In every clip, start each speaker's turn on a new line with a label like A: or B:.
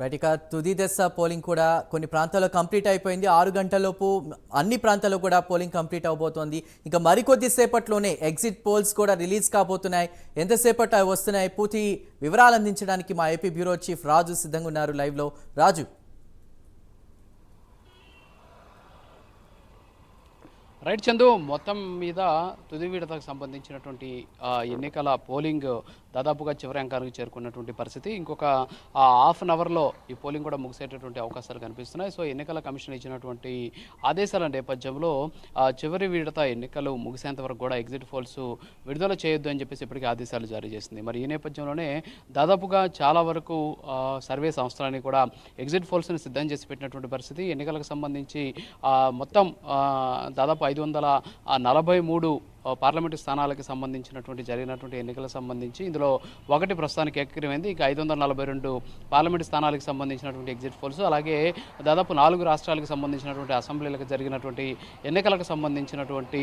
A: Right ఇక తుది దశ పోలింగ్ కూడా కొన్ని ప్రాంతాల్లో కంప్లీట్ అయిపోయింది. ఆరు గంటలలోపు అన్ని ప్రాంతాల్లో కూడా పోలింగ్ కంప్లీట్ అవబోతోంది. ఇంకా మరికొద్ది సేపట్లోనే ఎగ్జిట్ పోల్స్ కూడా రిలీజ్ కాబోతున్నాయి. ఎంతసేపట్లో అవి వస్తున్నాయి? పూర్తి వివరాలు అందించడానికి మా ఏపీ బ్యూరో చీఫ్ రాజు సిద్ధంగా ఉన్నారు లైవ్లో. రాజు.
B: రైట్ చందు మొత్తం మీద తుది విడతకు సంబంధించినటువంటి ఎన్నికల పోలింగ్ దాదాపుగా చివరి అంకానికి చేరుకున్నటువంటి పరిస్థితి. ఇంకొక హాఫ్ అన్ అవర్లో ఈ పోలింగ్ కూడా ముగిసేటటువంటి అవకాశాలు కనిపిస్తున్నాయి. సో ఎన్నికల కమిషన్ ఇచ్చినటువంటి ఆదేశాల నేపథ్యంలో చివరి విడత ఎన్నికలు ముగిసేంత వరకు కూడా ఎగ్జిట్ పోల్స్ విడుదల చేయొద్దు అని చెప్పేసి ఇప్పటికీ ఆదేశాలు జారీ చేసింది. మరి ఈ నేపథ్యంలోనే దాదాపుగా చాలా వరకు సర్వే సంస్థలని కూడా ఎగ్జిట్ పోల్స్ని సిద్ధం చేసి పెట్టినటువంటి పరిస్థితి. ఎన్నికలకు సంబంధించి మొత్తం దాదాపు ఐదు వందల నలభై మూడు పార్లమెంటు స్థానాలకు సంబంధించినటువంటి జరిగినటువంటి ఎన్నికలకు సంబంధించి ఇందులో ఒకటి ప్రస్తుతానికి ఏకగ్రమైంది ఇక ఐదు వందల నలభై రెండు పార్లమెంటు స్థానాలకు సంబంధించినటువంటి ఎగ్జిట్ పోల్స్ అలాగే దాదాపు నాలుగు రాష్ట్రాలకు సంబంధించినటువంటి అసెంబ్లీలకు జరిగినటువంటి ఎన్నికలకు సంబంధించినటువంటి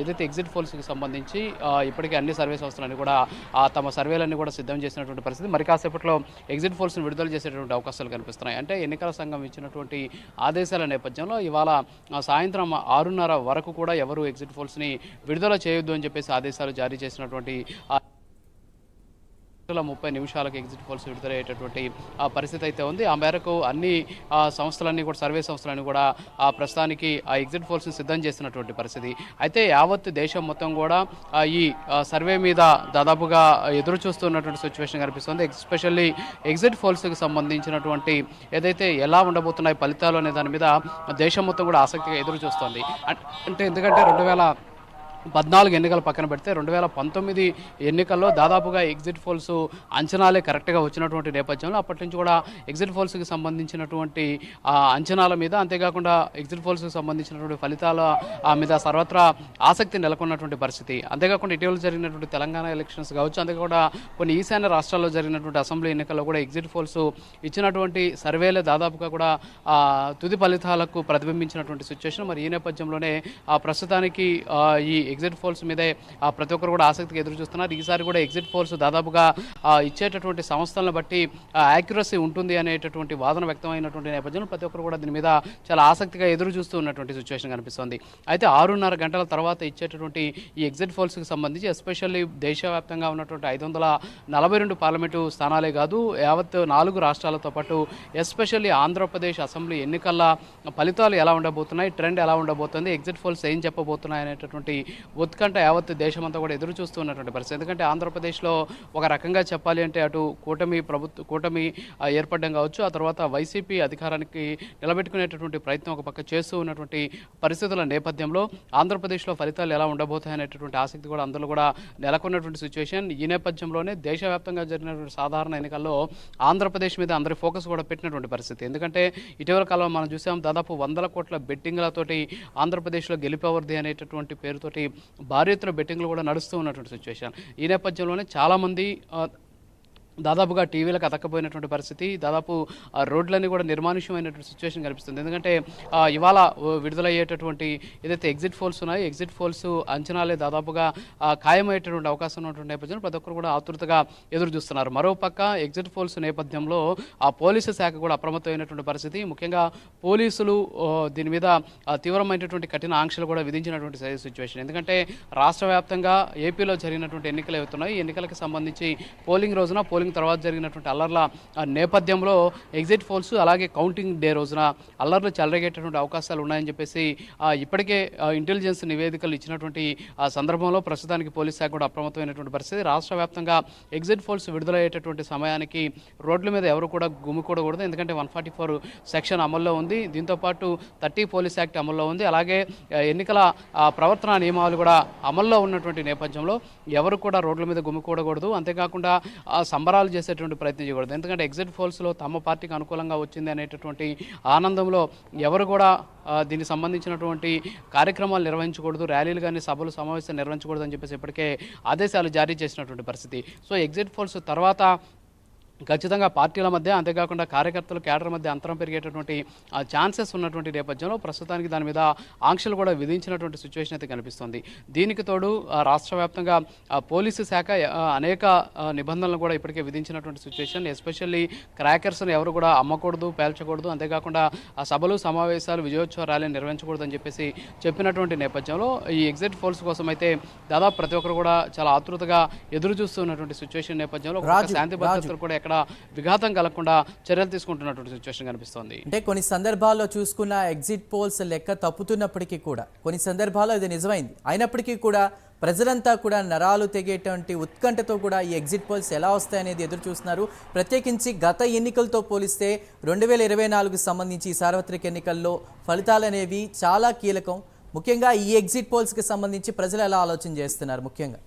B: ఏదైతే ఎగ్జిట్ పోల్స్కి సంబంధించి ఇప్పటికే అన్ని సర్వే సంస్థలన్నీ కూడా తమ సర్వేలన్నీ కూడా సిద్ధం చేసినటువంటి పరిస్థితి. మరి కాసేపట్లో ఎగ్జిట్ పోల్స్ని విడుదల చేసేటువంటి అవకాశాలు కనిపిస్తున్నాయి. అంటే ఎన్నికల సంఘం ఇచ్చినటువంటి ఆదేశాల నేపథ్యంలో ఇవాళ సాయంత్రం ఆరున్నర వరకు కూడా ఎవరు ఎగ్జిట్ పోల్స్ని విడుదల చేయొద్దు అని చెప్పేసి ఆదేశాలు జారీ చేసినటువంటి ముప్పై నిమిషాలకు ఎగ్జిట్ పోల్స్ విడుదలయ్యేటటువంటి ఆ పరిస్థితి అయితే ఉంది. ఆ మేరకు అన్ని ఆ, సంస్థలన్నీ కూడా సర్వే సంస్థలన్నీ కూడా ఆ ప్రస్తుతానికి ఆ ఎగ్జిట్ పోల్స్ని సిద్ధం చేసినటువంటి పరిస్థితి. అయితే యావత్ దేశం మొత్తం కూడా ఈ సర్వే మీద దాదాపుగా ఎదురు చూస్తున్నటువంటి సిచ్యువేషన్ కనిపిస్తుంది. ఎస్పెషల్లీ ఎగ్జిట్ పోల్స్కి సంబంధించినటువంటి ఏదైతే ఎలా ఉండబోతున్నాయి ఫలితాలు అనే దాని మీద దేశం మొత్తం కూడా ఆసక్తిగా ఎదురు చూస్తుంది. అంటే ఎందుకంటే రెండు వేల పద్నాలుగు ఎన్నికలు పక్కన పెడితే రెండు వేల పంతొమ్మిది ఎన్నికల్లో దాదాపుగా ఎగ్జిట్ పోల్స్ అంచనాలే కరెక్ట్గా వచ్చినటువంటి నేపథ్యంలో అప్పటి నుంచి కూడా ఎగ్జిట్ పోల్స్కి సంబంధించినటువంటి అంచనాల మీద అంతేకాకుండా ఎగ్జిట్ పోల్స్కి సంబంధించినటువంటి ఫలితాల ఆ, మీద సర్వత్రా ఆసక్తి నెలకొన్నటువంటి పరిస్థితి. అంతేకాకుండా ఇటీవల జరిగినటువంటి తెలంగాణ ఎలక్షన్స్ కావచ్చు అంతేకాకుండా కొన్ని ఈశాన్య రాష్ట్రాల్లో జరిగినటువంటి అసెంబ్లీ ఎన్నికల్లో కూడా ఎగ్జిట్ పోల్స్ ఇచ్చినటువంటి సర్వేలే దాదాపుగా కూడా తుది ఫలితాలకు ప్రతిబింబించినటువంటి సిచ్యువేషన్. మరి ఈ నేపథ్యంలోనే ఆ, ప్రస్తుతానికి ఈ ఎగ్జిట్ పోల్స్ మీదే ప్రతి ఒక్కరు కూడా ఆసక్తిగా ఎదురు చూస్తున్నారు. ఈసారి కూడా ఎగ్జిట్ పోల్స్ దాదాపుగా ఇచ్చేటటువంటి సంస్థలను బట్టి యాక్యురసీ ఉంటుంది అనేటటువంటి వాదన వ్యక్తమైనటువంటి నేపథ్యంలో ప్రతి ఒక్కరు కూడా దీని మీద చాలా ఆసక్తిగా ఎదురు చూస్తూ ఉన్నటువంటి సిచ్యువేషన్ కనిపిస్తుంది. అయితే ఆరున్నర గంటల తర్వాత ఇచ్చేటటువంటి ఈ ఎగ్జిట్ పోల్స్కి సంబంధించి ఎస్పెషల్లీ దేశవ్యాప్తంగా ఉన్నటువంటి ఐదు వందల నలభై రెండు పార్లమెంటు స్థానాలే కాదు యావత్ నాలుగు రాష్ట్రాలతో పాటు ఎస్పెషల్లీ ఆంధ్రప్రదేశ్ అసెంబ్లీ ఎన్నికల ఫలితాలు ఎలా ఉండబోతున్నాయి ట్రెండ్ ఎలా ఉండబోతుంది ఎగ్జిట్ పోల్స్ ఏం చెప్పబోతున్నాయి అనేటటువంటి ఉత్కంఠ యావత్ దేశమంతా కూడా ఎదురు చూస్తూ ఉన్నటువంటి పరిస్థితి. ఎందుకంటే ఆంధ్రప్రదేశ్లో ఒక రకంగా చెప్పాలి అంటే అటు కూటమి ప్రభుత్వ కూటమి ఏర్పడడం కావచ్చు ఆ తర్వాత వైసీపీ అధికారానికి నిలబెట్టుకునేటటువంటి ప్రయత్నం ఒక పక్క చేస్తూ ఉన్నటువంటి పరిస్థితుల నేపథ్యంలో ఆంధ్రప్రదేశ్లో ఫలితాలు ఎలా ఉండబోతాయనేటటువంటి ఆసక్తి కూడా అందులో కూడా నెలకొన్నటువంటి సిచ్యువేషన్ ఈ నేపథ్యంలోనే దేశవ్యాప్తంగా జరిగినటువంటి సాధారణ ఎన్నికల్లో ఆంధ్రప్రదేశ్ మీద అందరి ఫోకస్ కూడా పెట్టినటువంటి పరిస్థితి. ఎందుకంటే ఇటీవల కాలంలో మనం చూసాం దాదాపు వందల కోట్ల బెట్టింగ్లతోటి ఆంధ్రప్రదేశ్లో గెలిపేవర్ది అనేటటువంటి పేరుతోటి భారీ ఎత్తున బెట్టింగ్లు కూడా నడుస్తూ ఉన్నటువంటి సిచ్యువేషన్ ఈ నేపథ్యంలోనే చాలామంది ఆ, దాదాపుగా టీవీలకు అతక్కపోయినటువంటి పరిస్థితి దాదాపు రోడ్లన్నీ కూడా నిర్మానుష్యమైనటువంటి సిచ్యువేషన్ కనిపిస్తుంది. ఎందుకంటే ఇవాళ విడుదలయ్యేటటువంటి ఏదైతే ఎగ్జిట్ పోల్స్ ఉన్నాయో ఎగ్జిట్ పోల్స్ అంచనాలే దాదాపుగా ఖాయమయ్యేటటువంటి అవకాశం ఉన్నటువంటి నేపథ్యంలో ప్రతి ఒక్కరు కూడా ఆతృతగా ఎదురు చూస్తున్నారు. మరోపక్క ఎగ్జిట్ పోల్స్ నేపథ్యంలో ఆ పోలీసు శాఖ కూడా అప్రమత్తమైనటువంటి పరిస్థితి. ముఖ్యంగా పోలీసులు దీని మీద తీవ్రమైనటువంటి కఠిన ఆంక్షలు కూడా విధించినటువంటి సిచ్యువేషన్ ఎందుకంటే రాష్ట్ర వ్యాప్తంగా ఏపీలో జరిగినటువంటి ఎన్నికలు అవుతున్నాయి ఎన్నికలకు సంబంధించి పోలింగ్ రోజున పోలింగ్ తర్వాత జరిగినటువంటి అల్లర్ల నేపథ్యంలో ఎగ్జిట్ పోల్స్ అలాగే కౌంటింగ్ డే రోజున అల్లర్లు చెలరేగేటటువంటి అవకాశాలు ఉన్నాయని చెప్పేసి ఇప్పటికే ఇంటెలిజెన్స్ నివేదికలు ఇచ్చినటువంటి ఆ సందర్భంలో ప్రస్తుతానికి పోలీస్ శాఖ కూడా అప్రమత్తమైనటువంటి పరిస్థితి. రాష్ట్ర వ్యాప్తంగా ఎగ్జిట్ పోల్స్ విడుదలయ్యేటటువంటి సమయానికి రోడ్ల మీద ఎవరు కూడా గుమికూడకూడదు ఎందుకంటే వన్ ఫార్టీ ఫోర్ సెక్షన్ అమల్లో ఉంది. దీంతో పాటు థర్టీ పోలీస్ యాక్ట్ అమల్లో ఉంది. అలాగే ఎన్నికల ప్రవర్తన నియమాలు కూడా అమల్లో ఉన్నటువంటి నేపథ్యంలో ఎవరు కూడా రోడ్ల మీద గుమికూడకూడదు అంతేకాకుండా ఆ, సంబరాలు చేసేటువంటి ప్రయత్నం చేయకూడదు. ఎందుకంటే ఎగ్జిట్ పోల్స్లో తమ పార్టీకి అనుకూలంగా వచ్చింది అనేటటువంటి ఆనందంలో ఎవరు కూడా దీనికి సంబంధించినటువంటి కార్యక్రమాలు నిర్వహించకూడదు ర్యాలీలు కానీ సభలు సమావేశాలు నిర్వహించకూడదు అని చెప్పేసి ఇప్పటికే ఆదేశాలు జారీ చేసినటువంటి పరిస్థితి. సో ఎగ్జిట్ పోల్స్ తర్వాత ఖచ్చితంగా పార్టీల మధ్య అంతేకాకుండా కార్యకర్తలు కేడర్ మధ్య అంతరం పెరిగేటటువంటి ఛాన్సెస్ ఉన్నటువంటి నేపథ్యంలో ప్రస్తుతానికి దాని మీద ఆంక్షలు కూడా విధించినటువంటి సిచ్యువేషన్ అయితే కనిపిస్తుంది. దీనికి తోడు ఆ, రాష్ట్ర వ్యాప్తంగా పోలీసు శాఖ అనేక నిబంధనలు కూడా ఇప్పటికే విధించినటువంటి సిచ్యువేషన్. ఎస్పెషల్లీ క్రాకర్స్ని ఎవరు కూడా అమ్మకూడదు పేల్చకూడదు. అంతేకాకుండా ఆ సభలు సమావేశాలు విజయోత్సవ ర్యాలీ నిర్వహించకూడదు అని చెప్పేసి చెప్పినటువంటి నేపథ్యంలో ఈ ఎగ్జిట్ పోల్స్ కోసం అయితే దాదాపు ప్రతి ఒక్కరు కూడా చాలా ఆతృతగా ఎదురు చూస్తున్నటువంటి సిచ్యువేషన్ నేపథ్యంలో శాంతి భద్రతలు కూడా అక్కడ విఘాతం కలగకుండా చర్యలు తీసుకుంటున్నటువంటి సిచ్యువేషన్ కనిపిస్తోంది.
A: అంటే కొన్ని సందర్భాల్లో చూసుకున్న ఎగ్జిట్ పోల్స్ లెక్క తప్పుతున్నప్పటికీ కూడా కొన్ని సందర్భాల్లో ఇది నిజమైంది. అయినప్పటికీ కూడా ప్రజలంతా కూడా నరాలు తెగేటువంటి ఉత్కంఠతో కూడా ఈ ఎగ్జిట్ పోల్స్ ఎలా వస్తాయనేది ఎదురు చూస్తున్నారు. ప్రత్యేకించి గత ఎన్నికలతో పోలిస్తే రెండు వేల ఇరవై నాలుగుకు సంబంధించి ఈ సార్వత్రిక ఎన్నికల్లో ఫలితాలు అనేవి చాలా కీలకం. ముఖ్యంగా ఈ ఎగ్జిట్ పోల్స్కి సంబంధించి ప్రజలు ఎలా ఆలోచన చేస్తున్నారు ముఖ్యంగా?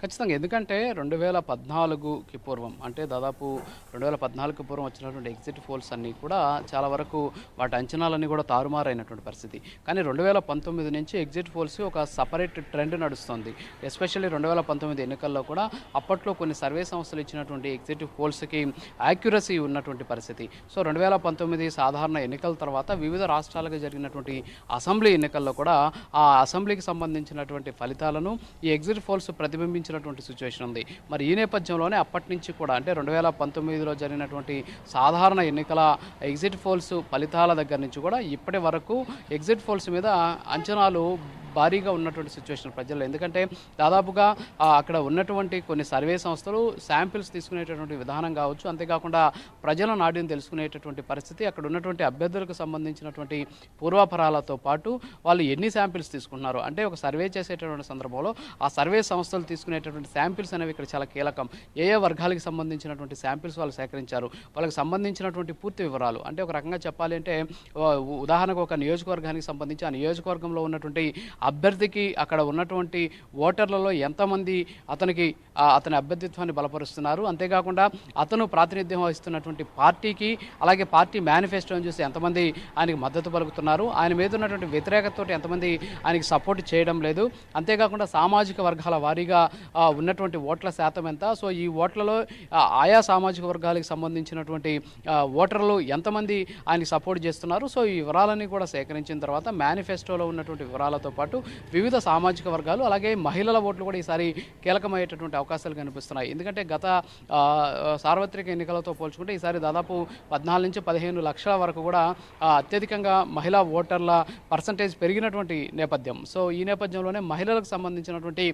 B: ఖచ్చితంగా. ఎందుకంటే రెండు వేల పద్నాలుగుకి పూర్వం అంటే దాదాపు రెండు వేల పద్నాలుగుకి పూర్వం వచ్చినటువంటి ఎగ్జిట్ పోల్స్ అన్నీ కూడా చాలా వరకు వాటి అంచనాలన్నీ కూడా తారుమారైనటువంటి పరిస్థితి. కానీ రెండు వేల పంతొమ్మిది నుంచి ఎగ్జిట్ పోల్స్ ఒక సపరేట్ ట్రెండ్ నడుస్తుంది. ఎస్పెషల్లీ రెండు వేల పంతొమ్మిది ఎన్నికల్లో కూడా అప్పట్లో కొన్ని సర్వే సంస్థలు ఇచ్చినటువంటి ఎగ్జిట్ పోల్స్కి యాక్యురసీ ఉన్నటువంటి పరిస్థితి. సో రెండు వేల పంతొమ్మిది సాధారణ ఎన్నికల తర్వాత వివిధ రాష్ట్రాలకు జరిగినటువంటి అసెంబ్లీ ఎన్నికల్లో కూడా ఆ అసెంబ్లీకి సంబంధించినటువంటి ఫలితాలను ఈ ఎగ్జిట్ పోల్స్ ప్రతిబింబించినటువంటి సిచ్యువేషన్ ఉంది. మరి ఈ నేపథ్యంలోనే అప్పటి నుంచి కూడా అంటే రెండు వేల పంతొమ్మిదిలో జరిగినటువంటి సాధారణ ఎన్నికల ఎగ్జిట్ పోల్స్ ఫలితాల దగ్గర నుంచి కూడా ఇప్పటి వరకు ఎగ్జిట్ పోల్స్ మీద అంచనాలు భారీగా ఉన్నటువంటి సిచ్యువేషన్ ప్రజల్లో. ఎందుకంటే దాదాపుగా అక్కడ ఉన్నటువంటి కొన్ని సర్వే సంస్థలు శాంపిల్స్ తీసుకునేటటువంటి విధానం కావచ్చు అంతేకాకుండా ప్రజల నాడిని తెలుసుకునేటటువంటి పరిస్థితి అక్కడ ఉన్నటువంటి అభ్యర్థులకు సంబంధించినటువంటి పూర్వాపరాలతో పాటు వాళ్ళు ఎన్ని శాంపిల్స్ తీసుకున్నారు అంటే ఒక సర్వే చేసేటటువంటి సందర్భంలో ఆ సర్వే సంస్థలు తీసుకునేటటువంటి శాంపిల్స్ అనేవి ఇక్కడ చాలా కీలకం. ఏ ఏ వర్గాలకు సంబంధించినటువంటి శాంపిల్స్ వాళ్ళు సేకరించారు? వాళ్ళకి సంబంధించినటువంటి పూర్తి వివరాలు. అంటే ఒక రకంగా చెప్పాలి అంటే ఉదాహరణకు ఒక నియోజకవర్గానికి సంబంధించి ఆ నియోజకవర్గంలో ఉన్నటువంటి అభ్యర్థికి అక్కడ ఉన్నటువంటి ఓటర్లలో ఎంతమంది అతనికి అతని అభ్యర్థిత్వాన్ని బలపరుస్తున్నారు. అంతేకాకుండా అతను ప్రాతినిధ్యం వహిస్తున్నటువంటి పార్టీకి అలాగే పార్టీ మేనిఫెస్టోని చూసి ఎంతమంది ఆయనకి మద్దతు పలుకుతున్నారు. ఆయన మీద ఉన్నటువంటి వ్యతిరేకతతో ఎంతమంది ఆయనకి సపోర్ట్ చేయడం లేదు. అంతేకాకుండా సామాజిక వర్గాల వారీగా ఉన్నటువంటి ఓట్ల శాతం ఎంత? సో ఈ ఓట్లలో ఆయా సామాజిక వర్గాలకు సంబంధించినటువంటి ఓటర్లు ఎంతమంది ఆయనకి సపోర్ట్ చేస్తున్నారు? సో ఈ వివరాలన్నీ కూడా సేకరించిన తర్వాత మేనిఫెస్టోలో ఉన్నటువంటి వివరాలతో పాటు వివిధ సామాజిక వర్గాలు అలాగే మహిళల ఓట్లు కూడా ఈసారి కీలకమయ్యేటటువంటి అవకాశాలు కనిపిస్తున్నాయి. ఎందుకంటే గత సార్వత్రిక ఎన్నికలతో పోల్చుకుంటే ఈసారి దాదాపు పద్నాలుగు నుంచి పదిహేను లక్షల వరకు కూడా అత్యధికంగా మహిళా ఓటర్ల పర్సంటేజ్ పెరిగినటువంటి నేపథ్యం. సో ఈ నేపథ్యంలోనే మహిళలకు సంబంధించినటువంటి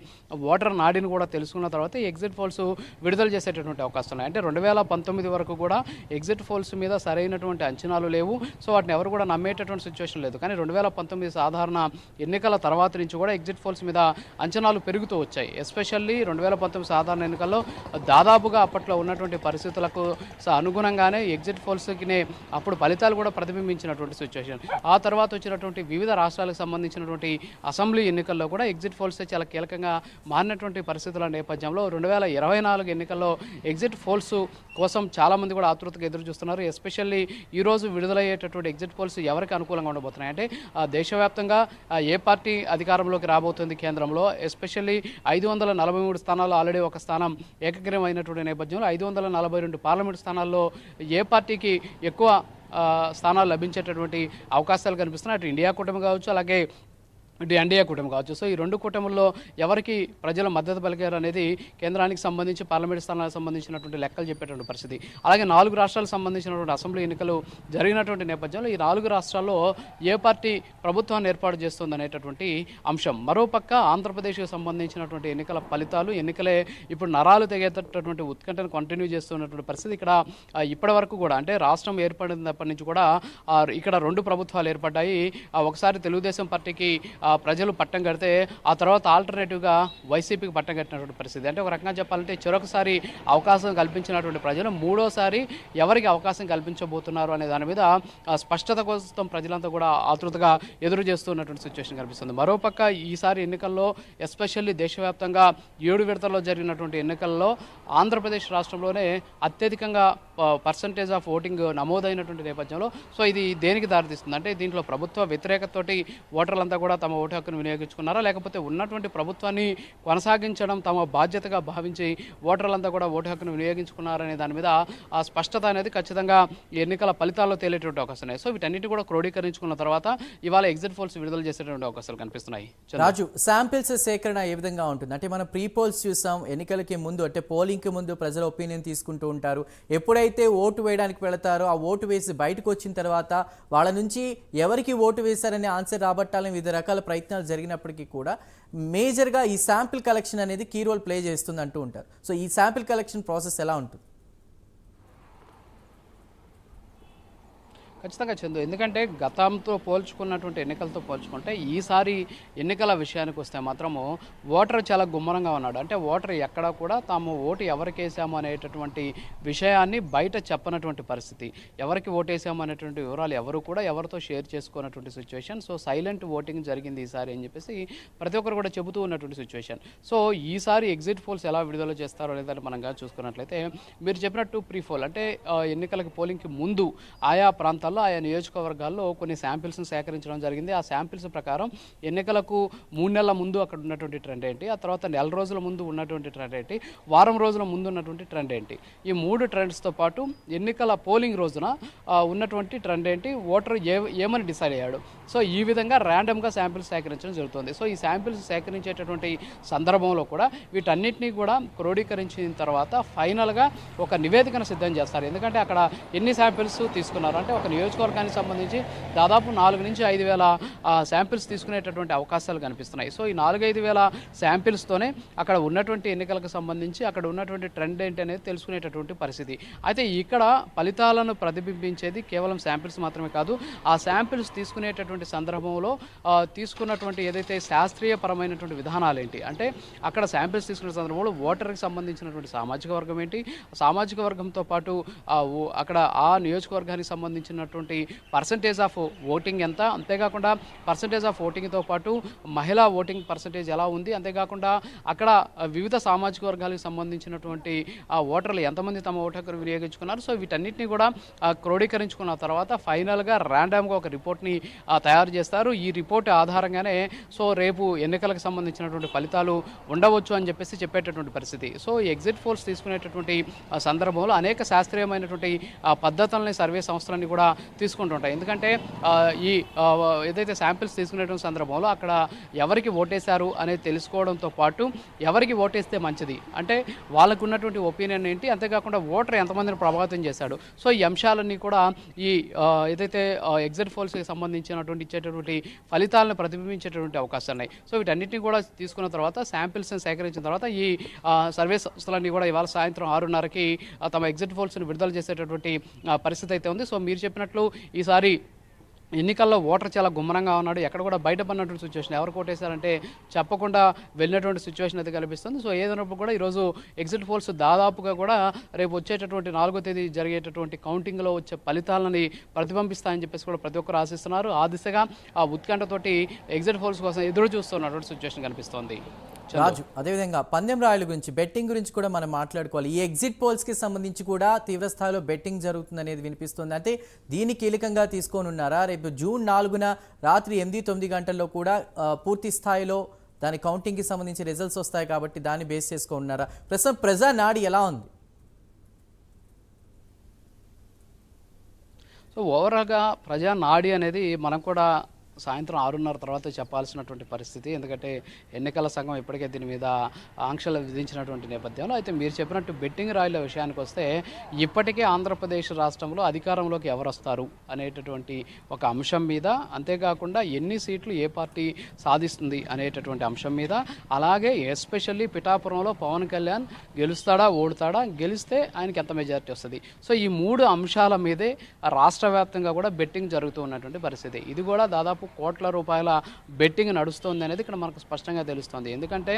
B: ఓటర్ నాడిని కూడా తెలుసుకున్న తర్వాత ఎగ్జిట్ పోల్స్ విడుదల చేసేటటువంటి అవకాశం ఉన్నాయి. అంటే రెండు వేల పంతొమ్మిది వరకు కూడా ఎగ్జిట్ పోల్స్ మీద సరైనటువంటి అంచనాలు లేవు. సో వాటిని ఎవరు కూడా నమ్మేటటువంటి సిచ్యువేషన్ లేదు. కానీ రెండు వేల పంతొమ్మిది సాధారణ ఎన్నికల తర్వాత నుంచి కూడా ఎగ్జిట్ పోల్స్ మీద అంచనాలు పెరుగుతూ వచ్చాయి. ఎస్పెషల్లీ రెండు వేల పంతొమ్మిది సాధారణ ఎన్నికల్లో దాదాపుగా అప్పట్లో ఉన్నటువంటి పరిస్థితులకు స- అనుగుణంగానే ఎగ్జిట్ పోల్స్కినే అప్పుడు ఫలితాలు కూడా ప్రతిబింబించినటువంటి సిచ్యువేషన్. ఆ తర్వాత వచ్చినటువంటి వివిధ రాష్ట్రాలకు సంబంధించినటువంటి అసెంబ్లీ ఎన్నికల్లో కూడా ఎగ్జిట్ పోల్స్ చాలా కీలకంగా మారినటువంటి పరిస్థితుల నేపథ్యంలో రెండు వేల ఇరవై నాలుగు ఎన్నికల్లో ఎగ్జిట్ పోల్స్ కోసం చాలామంది కూడా ఆతృతగా ఎదురు చూస్తున్నారు ఎస్పెషల్లీ ఈరోజు విడుదలయ్యేటటువంటి ఎగ్జిట్ పోల్స్ ఎవరికి అనుకూలంగా ఉండబోతున్నాయి అంటే ఆ, దేశవ్యాప్తంగా ఏ పార్టీ అధికారంలోకి రాబోతుంది కేంద్రంలో. ఎస్పెషల్లీ ఐదు వందల నలభై మూడు స్థానాల్లో ఆల్రెడీ ఒక స్థానం ఏకగ్రీవం అయినటువంటి నేపథ్యంలో ఐదు వందల నలభై రెండు పార్లమెంట్ స్థానాల్లో ఏ పార్టీకి ఎక్కువ స్థానాలు లభించేటటువంటి అవకాశాలు కనిపిస్తున్నాయి. అటు ఇండియా కూటమి కావచ్చు అలాగే ఇటు ఎన్డీఏ కూటమి కావచ్చు. సో ఈ రెండు కూటముల్లో ఎవరికి ప్రజలు మద్దతు పలికారు అనేది కేంద్రానికి సంబంధించి పార్లమెంట్ స్థానాలకు సంబంధించినటువంటి లెక్కలు చెప్పేటువంటి పరిస్థితి. అలాగే నాలుగు రాష్ట్రాలకు సంబంధించినటువంటి అసెంబ్లీ ఎన్నికలు జరిగినటువంటి నేపథ్యంలో ఈ నాలుగు రాష్ట్రాల్లో ఏ పార్టీ ప్రభుత్వాన్ని ఏర్పాటు చేస్తుందనేటటువంటి అంశం. మరోపక్క ఆంధ్రప్రదేశ్కి సంబంధించినటువంటి ఎన్నికల ఫలితాలు ఎన్నికలే ఇప్పుడు నరాలు తెగేటటువంటి ఉత్కంఠను కంటిన్యూ చేస్తున్నటువంటి పరిస్థితి ఇక్కడ ఇప్పటి వరకు కూడా అంటే రాష్ట్రం ఏర్పడినప్పటి నుంచి కూడా ఇక్కడ రెండు ప్రభుత్వాలు ఏర్పడ్డాయి. ఆ, ఒకసారి తెలుగుదేశం పార్టీకి ప్రజలు పట్టం కడితే ఆ తర్వాత ఆల్టర్నేటివ్గా వైసీపీకి పట్టం కట్టినటువంటి పరిస్థితి. అంటే ఒక రకంగా చెప్పాలంటే చిరొకసారి అవకాశం కల్పించినటువంటి ప్రజలు మూడోసారి ఎవరికి అవకాశం కల్పించబోతున్నారు అనే దాని మీద స్పష్టత కోసం ప్రజలంతా కూడా ఆతృతగా ఎదురు చేస్తున్నటువంటి సిచ్యువేషన్ కనిపిస్తుంది. మరోపక్క ఈసారి ఎన్నికల్లో ఎస్పెషల్లీ దేశవ్యాప్తంగా ఏడు విడతల్లో జరిగినటువంటి ఎన్నికల్లో ఆంధ్రప్రదేశ్ రాష్ట్రంలోనే అత్యధికంగా పర్సంటేజ్ ఆఫ్ ఓటింగ్ నమోదైనటువంటి నేపథ్యంలో సో ఇది దేనికి దారితీస్తుంది? అంటే దీంట్లో ప్రభుత్వ వ్యతిరేకతతోటి ఓటర్లంతా కూడా తమ ఓటు హక్కును వినియోగించుకున్నారా? లేకపోతే ఉన్నటువంటి ప్రభుత్వాన్ని కొనసాగించడం తమ బాధ్యతగా భావించి ఓటర్లంతా కూడా ఓటు హక్కును వినియోగించుకున్నారనే దాని మీద ఆ స్పష్టత అనేది ఖచ్చితంగా ఎన్నికల ఫలితాల్లో తేలేటువంటి అవకాశం ఉన్నాయి. సో వీటన్నిటి కూడా క్రోడీకరించుకున్న తర్వాత ఇవాళ ఎగ్జిట్ పోల్స్ విడుదల చేసేటువంటి అవకాశాలు కనిపిస్తున్నాయి.
A: రాజు శాంపిల్స్ సేకరణ ఏ విధంగా ఉంటుంది? అంటే మనం ప్రీ పోల్స్ చూసాం ఎన్నికలకి ముందు అంటే పోలింగ్కి ముందు ప్రజల ఒపీనియన్ తీసుకుంటూ ఉంటారు. ఎప్పుడైతే ఓటు వేయడానికి వెళతారో ఆ ఓటు వేసి బయటకు వచ్చిన తర్వాత వాళ్ళ నుంచి ఎవరికి ఓటు వేశారనే ఆన్సర్ రాబట్టాలని వివిధ రకాల ప్రయత్నాలు జరిగినప్పటికీ కూడా మేజర్గా ఈ శాంపిల్ కలెక్షన్ అనేది కీ రోల్ ప్లే చేస్తుంది అంటూ ఉంటారు. సో ఈ శాంపిల్ కలెక్షన్ ప్రాసెస్ ఎలా ఉంటుంది?
B: ఖచ్చితంగా చందు. ఎందుకంటే గతంతో పోల్చుకున్నటువంటి ఎన్నికలతో పోల్చుకుంటే ఈసారి ఎన్నికల విషయానికి వస్తే మాత్రము ఓటర్ చాలా గుమ్మరంగా ఉన్నాడు. అంటే ఓటర్ ఎక్కడా కూడా తాము ఓటు ఎవరికి వేసాము అనేటటువంటి విషయాన్ని బయట చెప్పనటువంటి పరిస్థితి. ఎవరికి ఓటేసాము అనేటువంటి వివరాలు ఎవరు కూడా ఎవరితో షేర్ చేసుకున్నటువంటి సిచ్యువేషన్ సో సైలెంట్ ఓటింగ్ జరిగింది ఈసారి అని చెప్పేసి ప్రతి ఒక్కరు కూడా చెబుతూ ఉన్నటువంటి సిచ్యువేషన్ సో ఈసారి ఎగ్జిట్ పోల్స్ ఎలా విడుదల చేస్తారో లేదని మనం చూసుకున్నట్లయితే మీరు చెప్పినట్టు ప్రీ పోల్. అంటే ఎన్నికలకు పోలింగ్కి ముందు ఆయా ప్రాంతాల్లో ఆయా నియోజకవర్గాల్లో కొన్ని శాంపిల్స్ను సేకరించడం జరిగింది. ఆ శాంపిల్స్ ప్రకారం ఎన్నికలకు మూడు నెలల ముందు అక్కడ ఉన్నటువంటి ట్రెండ్ ఏంటి? ఆ తర్వాత నెల రోజుల ముందు ఉన్నటువంటి ట్రెండ్ ఏంటి? వారం రోజుల ముందు ఉన్నటువంటి ట్రెండ్ ఏంటి? ఈ మూడు ట్రెండ్స్తో పాటు ఎన్నికల పోలింగ్ రోజున ఉన్నటువంటి ట్రెండ్ ఏంటి? ఓటర్ ఏ ఏమని డిసైడ్ అయ్యాడు? సో ఈ విధంగా ర్యాండమ్గా శాంపిల్స్ సేకరించడం జరుగుతుంది. సో ఈ శాంపిల్స్ సేకరించేటటువంటి సందర్భంలో కూడా వీటన్నిటినీ కూడా క్రోడీకరించిన తర్వాత ఫైనల్గా ఒక నివేదికను సిద్ధం చేస్తారు. ఎందుకంటే అక్కడ ఎన్ని శాంపిల్స్ తీసుకున్నారు? అంటే ఒక నియోజకవర్గానికి సంబంధించి దాదాపు నాలుగు నుంచి ఐదు వేల శాంపిల్స్ తీసుకునేటటువంటి అవకాశాలు కనిపిస్తున్నాయి. సో ఈ నాలుగైదు వేల శాంపిల్స్తోనే అక్కడ ఉన్నటువంటి ఎన్నికలకు సంబంధించి అక్కడ ఉన్నటువంటి ట్రెండ్ ఏంటి అనేది తెలుసుకునేటటువంటి పరిస్థితి. అయితే ఇక్కడ ఫలితాలను ప్రతిబింబించేది కేవలం శాంపిల్స్ మాత్రమే కాదు ఆ శాంపిల్స్ తీసుకునేటటువంటి సందర్భంలో తీసుకున్నటువంటి ఏదైతే శాస్త్రీయపరమైనటువంటి విధానాలు ఏంటి? అంటే అక్కడ శాంపిల్స్ తీసుకునే సందర్భంలో ఓటర్కి సంబంధించినటువంటి సామాజిక వర్గం ఏంటి? సామాజిక వర్గంతో పాటు అక్కడ ఆ నియోజకవర్గానికి ఉన్నటువంటి పర్సంటేజ్ ఆఫ్ ఓటింగ్ ఎంత? అంతేకాకుండా పర్సంటేజ్ ఆఫ్ ఓటింగ్తో పాటు మహిళా ఓటింగ్ పర్సంటేజ్ ఎలా ఉంది? అంతేకాకుండా అక్కడ వివిధ సామాజిక వర్గాలకు సంబంధించినటువంటి ఆ ఓటర్లు ఎంతమంది తమ ఓటు హక్కును వినియోగించుకున్నారు? సో వీటన్నిటిని కూడా క్రోడీకరించుకున్న తర్వాత ఫైనల్గా ర్యాండమ్గా ఒక రిపోర్ట్ని తయారు చేస్తారు. ఈ రిపోర్ట్ ఆధారంగానే సో రేపు ఎన్నికలకు సంబంధించినటువంటి ఫలితాలు ఉండవచ్చు అని చెప్పేసి చెప్పేటటువంటి పరిస్థితి. సో ఎగ్జిట్ పోల్స్ తీసుకునేటటువంటి సందర్భంలో అనేక శాస్త్రీయమైనటువంటి ఆ, పద్ధతులని సర్వే సంస్థలన్నీ కూడా తీసుకుంటుంటాయి. ఎందుకంటే ఈ ఏదైతే శాంపిల్స్ తీసుకునేటువంటి సందర్భంలో అక్కడ ఎవరికి ఓటేశారు అనేది తెలుసుకోవడంతో పాటు ఎవరికి ఓటేస్తే మంచిది? అంటే వాళ్ళకు ఉన్నటువంటి ఒపీనియన్ ఏంటి? అంతేకాకుండా ఓటర్ ఎంతమందిని ప్రభావితం చేశాడు? సో ఈ అంశాలన్నీ కూడా ఈ ఏదైతే ఎగ్జిట్ పోల్స్కి సంబంధించినటువంటి ఇచ్చేటటువంటి ఫలితాలను ప్రతిబింబించేటటువంటి అవకాశాలు ఉన్నాయి. సో వీటన్నిటిని కూడా తీసుకున్న తర్వాత శాంపిల్స్ని సేకరించిన తర్వాత ఈ సర్వే సంస్థలన్నీ కూడా ఇవాళ సాయంత్రం ఆరున్నరకి తమ ఎగ్జిట్ పోల్స్ని విడుదల చేసేటటువంటి పరిస్థితి అయితే ఉంది. సో మీరు చెప్పినట్టు చెప్పినట్లు ఈసారి ఎన్నికల్లో ఓటర్ చాలా గుమ్మరంగా ఉన్నాడు. ఎక్కడ కూడా బయటపడినటువంటి సిచ్యువేషన్ ఎవరు కొట్టేశారంటే చెప్పకుండా వెళ్ళినటువంటి సిచ్యువేషన్ అయితే కనిపిస్తుంది. సో ఏదైనప్పుడు కూడా ఈరోజు ఎగ్జిట్ పోల్స్ దాదాపుగా కూడా రేపు వచ్చేటటువంటి నాలుగో తేదీ జరిగేటటువంటి కౌంటింగ్లో వచ్చే ఫలితాలని ప్రతిబింబిస్తాయని చెప్పేసి కూడా ప్రతి ఒక్కరు ఆశిస్తున్నారు. ఆ దిశగా ఆ ఉత్కంఠతోటి ఎగ్జిట్ పోల్స్ కోసం ఎదురు చూస్తున్నటువంటి సిచ్యువేషన్ కనిపిస్తోంది.
A: రాజు అదేవిధంగా పందెం రాయల గురించి బెట్టింగ్ గురించి కూడా మనం మాట్లాడుకోవాలి. ఈ ఎగ్జిట్ పోల్స్కి సంబంధించి కూడా తీవ్ర స్థాయిలో బెట్టింగ్ జరుగుతుంది అనేది వినిపిస్తుంది. అంటే దీన్ని కీలకంగా తీసుకొని ఉన్నారా రేపు జూన్ నాలుగున రాత్రి ఎనిమిది తొమ్మిది గంటల్లో కూడా పూర్తి స్థాయిలో దాని కౌంటింగ్కి సంబంధించి రిజల్ట్స్ వస్తాయి కాబట్టి దాన్ని బేస్ చేసుకొని ఉన్నారా ప్రస్తుతం ప్రజా నాడి ఎలా ఉంది?
B: సో ఓవరాల్గా ప్రజా నాడి అనేది మనం కూడా సాయంత్రం ఆరున్నర తర్వాత చెప్పాల్సినటువంటి పరిస్థితి. ఎందుకంటే ఎన్నికల సంఘం ఇప్పటికే దీని మీద ఆంక్షలు విధించినటువంటి నేపథ్యంలో అయితే మీరు చెప్పినట్టు బెట్టింగ్ రాయిల విషయానికి వస్తే ఇప్పటికే ఆంధ్రప్రదేశ్ రాష్ట్రంలో అధికారంలోకి ఎవరు వస్తారు అనేటటువంటి ఒక అంశం మీద అంతేకాకుండా ఎన్ని సీట్లు ఏ పార్టీ సాధిస్తుంది అనేటటువంటి అంశం మీద అలాగే ఎస్పెషల్లీ పిఠాపురంలో పవన్ కళ్యాణ్ గెలుస్తాడా ఓడుతాడా గెలిస్తే ఆయనకి ఎంత మెజారిటీ వస్తుంది. సో ఈ మూడు అంశాల మీదే రాష్ట్ర వ్యాప్తంగా కూడా బెట్టింగ్ జరుగుతూ ఉన్నటువంటి పరిస్థితి. ఇది కూడా దాదాపు కోట్ల రూపాయల బెట్టింగ్ నడుస్తుంది అనేది ఇక్కడ మనకు స్పష్టంగా తెలుస్తుంది. ఎందుకంటే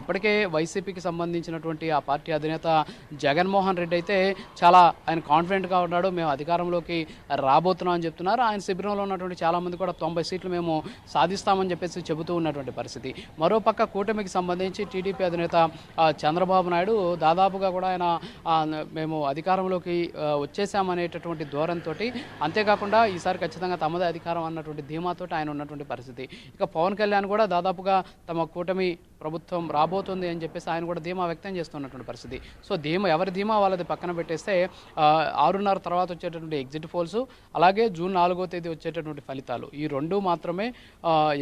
B: ఇప్పటికే వైసీపీకి సంబంధించినటువంటి ఆ పార్టీ అధినేత జగన్మోహన్ రెడ్డి అయితే చాలా ఆయన కాన్ఫిడెంట్గా ఉన్నాడు మేము అధికారంలోకి రాబోతున్నాం అని చెప్తున్నారు. ఆయన శిబిరంలో ఉన్నటువంటి చాలామంది కూడా తొంభై సీట్లు మేము సాధిస్తామని చెప్పేసి చెబుతూ ఉన్నటువంటి పరిస్థితి. మరోపక్క కూటమికి సంబంధించి టీడీపీ అధినేత చంద్రబాబు నాయుడు దాదాపుగా కూడా ఆయన మేము అధికారంలోకి వచ్చేసామనేటటువంటి ధోరణితోటి అంతేకాకుండా ఈసారి ఖచ్చితంగా తమదే అధికారం అన్నటువంటి ధీమాతో ధీమాతో ఆయన ఉన్నటువంటి పరిస్థితి. ఇక పవన్ కళ్యాణ్ కూడా దాదాపుగా తమ కూటమి ప్రభుత్వం రాబోతుంది అని చెప్పేసి ఆయన కూడా ధీమా వ్యక్తం చేస్తున్నటువంటి పరిస్థితి. సో ధీమా ఎవరి ధీమా వాళ్ళది పక్కన పెట్టేస్తే ఆరున్నర తర్వాత వచ్చేటటువంటి ఎగ్జిట్ పోల్స్ అలాగే జూన్ నాలుగో తేదీ వచ్చేటటువంటి ఫలితాలు. ఈ రెండు మాత్రమే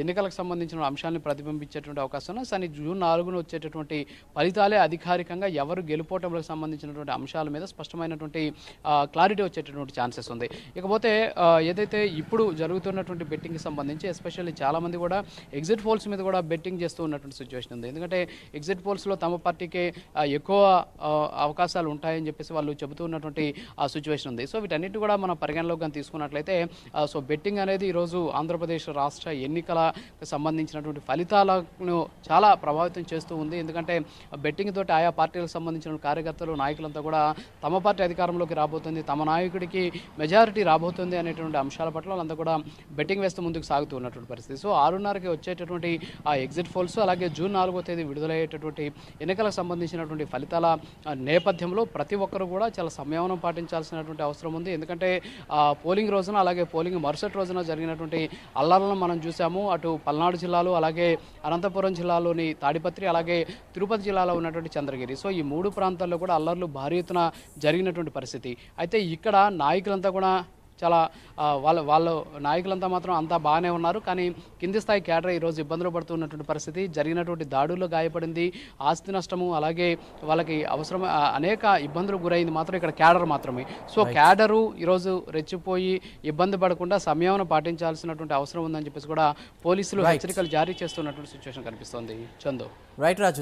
B: ఎన్నికలకు సంబంధించిన అంశాలను ప్రతిబింబించేటువంటి అవకాశం ఉంది కానీ జూన్ నాలుగున వచ్చేటటువంటి ఫలితాలే అధికారికంగా ఎవరు గెలుపోవటంలకు సంబంధించినటువంటి అంశాల మీద స్పష్టమైనటువంటి క్లారిటీ వచ్చేటటువంటి ఛాన్సెస్ ఉంది. ఇకపోతే ఏదైతే ఇప్పుడు జరుగుతున్నటువంటి బెట్టింగ్కి సంబంధించి ఎస్పెషల్లీ చాలామంది కూడా ఎగ్జిట్ పోల్స్ మీద కూడా బెట్టింగ్ చేస్తూ ఉన్నటువంటి సిచ్యువేషన్ ఉంది. ఎందుకంటే ఎగ్జిట్ పోల్స్లో తమ పార్టీకే ఎక్కువ అవకాశాలు ఉంటాయని చెప్పేసి వాళ్ళు చెబుతూ ఉన్నటువంటి ఆ సిచ్యువేషన్ ఉంది. సో వీటన్నిటి కూడా మనం పరిగణలోకి కానీ తీసుకున్నట్లయితే సో బెట్టింగ్ అనేది ఈరోజు ఆంధ్రప్రదేశ్ రాష్ట్ర ఎన్నికలకు సంబంధించినటువంటి ఫలితాలను చాలా ప్రభావితం చేస్తూ ఉంది. ఎందుకంటే బెట్టింగ్ తోటి ఆయా పార్టీలకు సంబంధించిన కార్యకర్తలు నాయకులంతా కూడా తమ పార్టీ అధికారంలోకి రాబోతుంది. తమ నాయకుడికి మెజారిటీ రాబోతుంది అనేటువంటి అంశాల పట్ల వాళ్ళంతా కూడా బెట్టింగ్ వేస్తూ ముందుకు సాగుతూ ఉన్నటువంటి పరిస్థితి. సో ఆరున్నరకి వచ్చేటటువంటి ఆ ఎగ్జిట్ పోల్స్ అలాగే జూన్ నాలుగో తేదీ విడుదలయ్యేటటువంటి ఎన్నికలకు సంబంధించినటువంటి ఫలితాల నేపథ్యంలో ప్రతి ఒక్కరు కూడా చాలా సంయమనం పాటించాల్సినటువంటి అవసరం ఉంది. ఎందుకంటే ఆ, పోలింగ్ రోజున అలాగే పోలింగ్ మరుసటి రోజున జరిగినటువంటి అల్లర్లను మనం చూసాము. అటు పల్నాడు జిల్లాలో అలాగే అనంతపురం జిల్లాలోని తాడిపత్రి అలాగే తిరుపతి జిల్లాలో ఉన్నటువంటి చంద్రగిరి. సో ఈ మూడు ప్రాంతాల్లో కూడా అల్లర్లు భారీ ఎత్తున జరిగినటువంటి పరిస్థితి. అయితే ఇక్కడ నాయకులంతా కూడా చాలా వాళ్ళ వాళ్ళ నాయకులంతా మాత్రం అంతా బాగానే ఉన్నారు. కానీ కింది స్థాయి కేడర్ ఈరోజు ఇబ్బందులు పడుతున్నటువంటి పరిస్థితి జరిగినటువంటి దాడుల్లో గాయపడింది ఆస్తి నష్టము అలాగే వాళ్ళకి అవసరం అనేక ఇబ్బందులు గురైంది మాత్రం ఇక్కడ కేడర్ మాత్రమే. సో కేడరు ఈరోజు రెచ్చిపోయి ఇబ్బంది పడకుండా సంయమనం పాటించాల్సినటువంటి అవసరం ఉందని చెప్పేసి కూడా పోలీసులు హెచ్చరికలు జారీ చేస్తున్నటువంటి సిచ్యువేషన్ కనిపిస్తోంది. చందు.
A: రైట్ రాజు